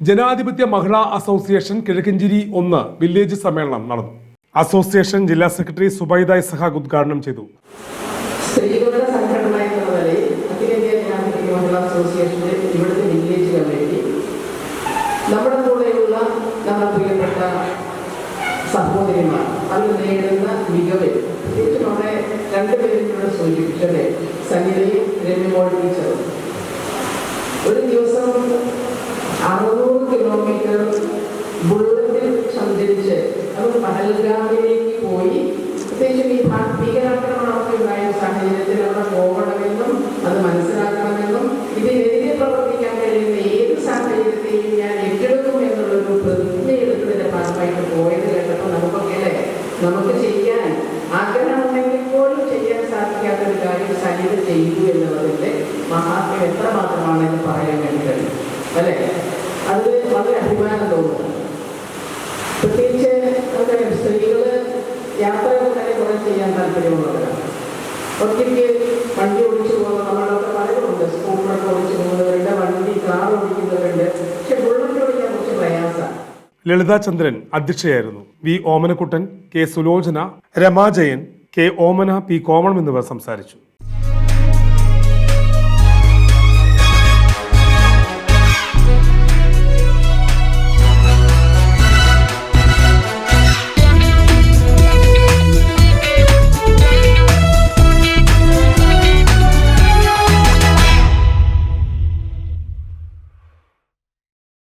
ജനാധിപത്യ മഹിളാ അസോസിയേഷൻ കിഴക്കഞ്ചേരി ഒന്ന് വില്ലേജ് സമ്മേളനം നടന്നു. അസോസിയേഷൻ ജില്ലാ സെക്രട്ടറി സുബൈദ ഇസഹാഖ് ഉദ്ഘാടനം ചെയ്തു. എന്ന വില്ലേജ് കമ്മിറ്റി നമ്മുടെ പ്രിയപ്പെട്ട സഹോദരിമാർ അവർ നേടുന്ന മികവിൽ രണ്ടുപേരും ഇവിടെ ടീച്ചറും ഒരു ദിവസം നമുക്ക് ചെയ്യാൻ ആഗ്രഹമുണ്ടെങ്കിൽ പോലും ചെയ്യാൻ സാധിക്കാത്ത ഒരു കാര്യം സനിത ചെയ്തു എന്നുള്ളതിന്റെ മഹാത്മ്യം എത്ര മാത്രമാണ് എന്ന് പറയാൻ വേണ്ടി കഴിയും. അല്ലേ? അത് വളരെ അഭിമാനം തോന്നുന്നു പ്രത്യേകിച്ച് നമുക്കറിയാം സ്ത്രീകൾ യാത്രകൾ തന്നെ കുറെ ചെയ്യാൻ താല്പര്യമുള്ളവരാണ്. ഒറ്റയ്ക്ക് വണ്ടി ഓടിച്ചു പോകുന്ന Lalitha Chandran അധ്യക്ഷയായിരുന്നു. V Omanakkuttan K Sulochana Ramajayan K Omana P Komalam എന്നിവർ സംസാരിച്ചു.